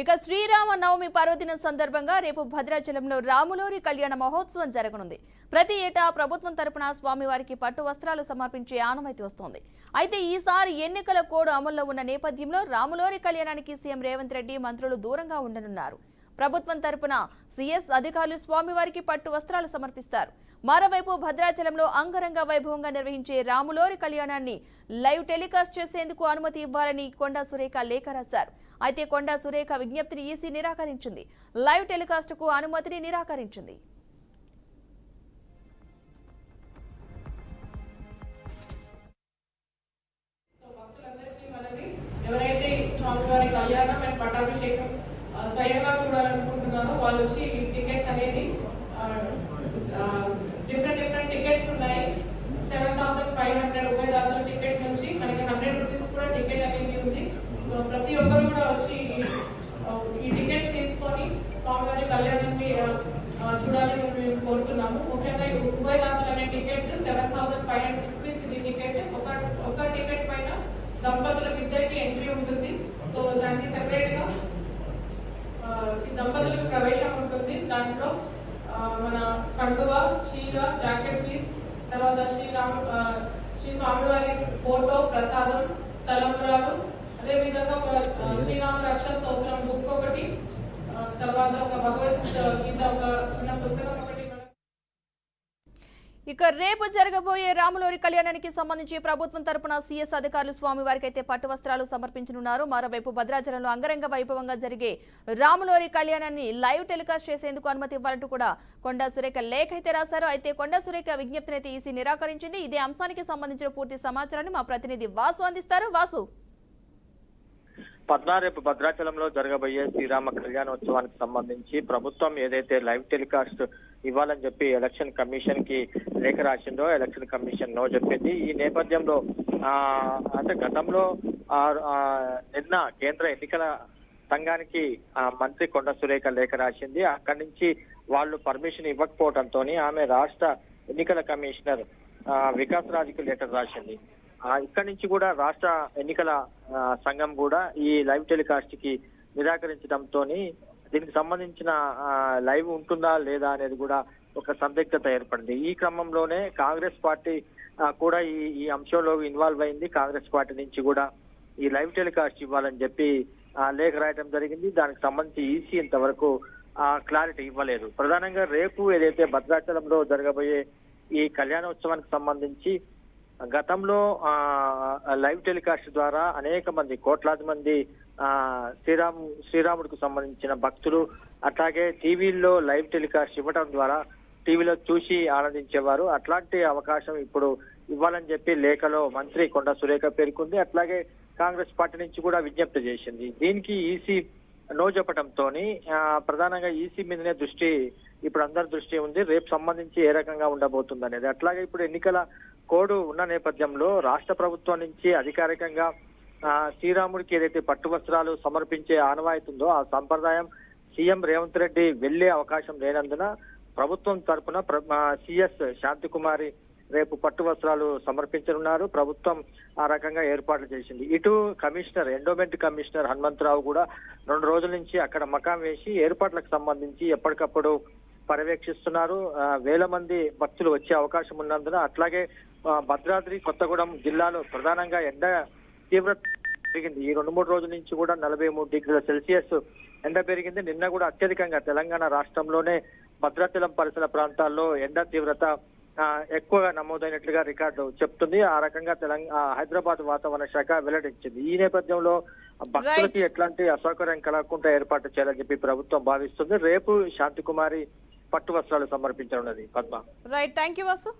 ఇక శ్రీరామ నవమి పర్వదినం సందర్భంగా రేపు భద్రాచలంలో రాములోరి కళ్యాణ మహోత్సవం జరగనుంది. ప్రతి ఏటా ప్రభుత్వం తరపున స్వామివారికి పట్టు వస్త్రాలు సమర్పించే ఆనమైతే వస్తోంది. అయితే ఈసారి ఎన్నికల కోడ్ అమల్లో ఉన్న నేపథ్యంలో రాములోరి కళ్యాణానికి సీఎం రేవంత్ రెడ్డి మంత్రులు దూరంగా ఉండనున్నారు. ప్రభుత్వం తరపున సీఎస్ అధికారులు స్వామివారికి పట్టు వస్త్రాలు సమర్పిస్తారు. మరోవైపు భద్రాచలంలో అంగరంగ వైభవంగా నిర్వహించే రాములోరి కళ్యాణాన్ని లైవ్ టెలికాస్ట్ చేసేందుకు అనుమతి ఇవ్వాలని కొండా సురేఖ లేఖ రాశారు. అయితే కొండా సురేఖ విజ్ఞప్తిని ఈసీ నిరాకరించింది. లైవ్ టెలికాస్ట్కు అనుమతిని నిరాకరించింది. ఎవరైతే స్వామివారి కళ్యాణం అండ్ పట్టాభిషేకం స్వయంగా చూడాలనుకుంటున్నారో వాళ్ళు వచ్చి టికెట్స్ అనేది డిఫరెంట్ డిఫరెంట్ టికెట్స్ ఉన్నాయి. సెవెన్ థౌసండ్ ఫైవ్ హండ్రెడ్ ఉభయదాతల టికెట్ నుంచి మనకి హండ్రెడ్ రూపీస్ కూడా టికెట్ అనేది ఉంది. సో ప్రతి ఒక్కరు కూడా వచ్చి ఈ, టికెట్స్ తీసుకొని స్వామివారి కళ్యాణాన్ని చూడాలని మేము కోరుతున్నాము. ముఖ్యంగా ఈ ఉభయదాతలు అనే ticket seven thousand five hundred rupees ఇది టికెట్ ఒక ఒక టికెట్ పైన దంపతుల ఇద్దరికి ఎంట్రీ ఉంటుంది. సో దానికి సెపరేట్గా ఆ, ఈ దంపతులకు ప్రవేశం ఉంటుంది దాంట్లో ఆ, మన కండువ చీర జాకెట్ పీస్ తర్వాత శ్రీరామ ఆ, శ్రీ స్వామివారి ఫోటో ప్రసాదం తలంబ్రాలు అదే విధంగా ఒక ఆ, శ్రీరామ రక్ష స్తోత్రం బుక్ ఒకటి తర్వాత ఒక భగవద్ గీత ఒక చిన్న పుస్తకం ఒకటి ఇక రేపు జరగబోయే రాములోరి కళ్యాణానికి సంబంధించి ప్రభుత్వం తరపున సీఎస్ అధికారులు స్వామివారికి అయితే పట్టు వస్త్రాలు సమర్పించనున్నారు. మరోవైపు భద్రాచలంలో అంగరంగ వైభవంగా జరిగే రాములోరి కళ్యాణాన్ని లైవ్ టెలికాస్ట్ చేసేందుకు అనుమతి ఇవ్వాలంటూ కూడా కొండా సురేఖ లేఖ అయితే రాశారు. అయితే కొండా సురేఖ విజ్ఞప్తిని అయితే ఈసీ నిరాకరించింది. ఇదే అంశానికి సంబంధించిన పూర్తి సమాచారాన్ని మా ప్రతినిధి వాసు అందిస్తారు. వాసు. పద్నారేపు భద్రాచలంలో జరగబోయే శ్రీరామ కళ్యాణోత్సవానికి సంబంధించి ప్రభుత్వం ఏదైతే లైవ్ టెలికాస్ట్ ఇవ్వాలని చెప్పి ఎలక్షన్ కమిషన్కి లేఖ రాసిందో ఎలక్షన్ కమిషన్ నో చెప్పింది. ఈ నేపథ్యంలో ఆ అంటే గతంలో ఆ, నిన్న కేంద్ర ఎన్నికల సంఘానికి ఆ, మంత్రి కొండ సురేఖ లేఖ రాసింది. అక్కడి నుంచి వాళ్ళు పర్మిషన్ ఇవ్వకపోవడంతో ఆమె రాష్ట్ర ఎన్నికల కమిషనర్ ఆ, వికాస్ రాజుకి లెటర్ రాసింది. ఆ, ఇక్కడి నుంచి కూడా రాష్ట్ర ఎన్నికల సంఘం కూడా ఈ లైవ్ టెలికాస్ట్కి నిరాకరించడంతో దీనికి సంబంధించిన లైవ్ ఉంటుందా లేదా అనేది కూడా ఒక సందిగ్ధత ఏర్పడింది. ఈ క్రమంలోనే కాంగ్రెస్ పార్టీ కూడా ఈ ఈ అంశంలో ఇన్వాల్వ్ అయింది. కాంగ్రెస్ పార్టీ నుంచి కూడా ఈ లైవ్ టెలికాస్ట్ ఇవ్వాలని చెప్పి లేఖ రాయడం జరిగింది. దానికి సంబంధించి ఈసీ ఇంతవరకు క్లారిటీ ఇవ్వలేదు. ప్రధానంగా రేపు ఏదైతే భద్రాచలంలో జరగబోయే ఈ కళ్యాణోత్సవానికి సంబంధించి గతంలో లైవ్ టెలికాస్ట్ ద్వారా అనేక మంది కోట్లాది మంది ఆ, శ్రీరాముడికి సంబంధించిన భక్తులు అట్లాగే టీవీల్లో లైవ్ టెలికాస్ట్ ఇవ్వడం ద్వారా టీవీలో చూసి ఆనందించేవారు. అట్లాంటి అవకాశం ఇప్పుడు ఇవ్వాలని చెప్పి లేఖలో మంత్రి కొండ సురేఖ పేర్కొంది. అట్లాగే కాంగ్రెస్ పార్టీ నుంచి కూడా విజ్ఞప్తి చేసింది. దీనికి ఈసీ నో చెప్పడంతో ప్రధానంగా ఈసీ మీదనే దృష్టి ఇప్పుడు అందరి దృష్టి ఉంది. రేపు సంబంధించి ఏ రకంగా ఉండబోతుంది అనేది అట్లాగే ఇప్పుడు ఎన్నికల కోడ్ ఉన్న నేపథ్యంలో రాష్ట్ర ప్రభుత్వం నుంచి అధికారికంగా శ్రీరాముడికి ఏదైతే పట్టు వస్త్రాలు సమర్పించే ఆనవాయితీ ఉందో ఆ సంప్రదాయం సీఎం రేవంత్ రెడ్డి వెళ్ళే అవకాశం లేనందున ప్రభుత్వం తరపున సిఎస్ శాంతికుమారి రేపు పట్టు వస్త్రాలు సమర్పించనున్నారు. ప్రభుత్వం ఆ రకంగా ఏర్పాట్లు చేసింది. ఇటు కమిషనర్ ఎండోమెంట్ కమిషనర్ హనుమంతరావు కూడా రెండు రోజుల నుంచి అక్కడ మకాం వేసి ఏర్పాట్లకు సంబంధించి ఎప్పటికప్పుడు పర్యవేక్షిస్తున్నారు. వేల మంది భక్తులు వచ్చే అవకాశం ఉన్నందున అట్లాగే భద్రాద్రి కొత్తగూడెం జిల్లాలో ప్రధానంగా ఎండ తీవ్రత పెరిగింది. ఈ రెండు మూడు రోజుల నుంచి కూడా నలభై మూడు డిగ్రీల సెల్సియస్ ఎండ పెరిగింది. నిన్న కూడా అత్యధికంగా తెలంగాణ రాష్ట్రంలోనే భద్రాచలం పరిసర ప్రాంతాల్లో ఎండ తీవ్రత ఎక్కువగా నమోదైనట్లుగా రికార్డు చెప్తుంది. ఆ రకంగా తెలంగాణ హైదరాబాద్ వాతావరణ శాఖ వెల్లడించింది. ఈ నేపథ్యంలో భక్తులకి. ఎట్లాంటి అసౌకర్యం కలగకుండా ఏర్పాటు చేయాలని చెప్పి ప్రభుత్వం భావిస్తుంది. రేపు శాంతికుమారి పట్టు వస్త్రాలు సమర్పించనున్నది Padma. Right thank you Vasu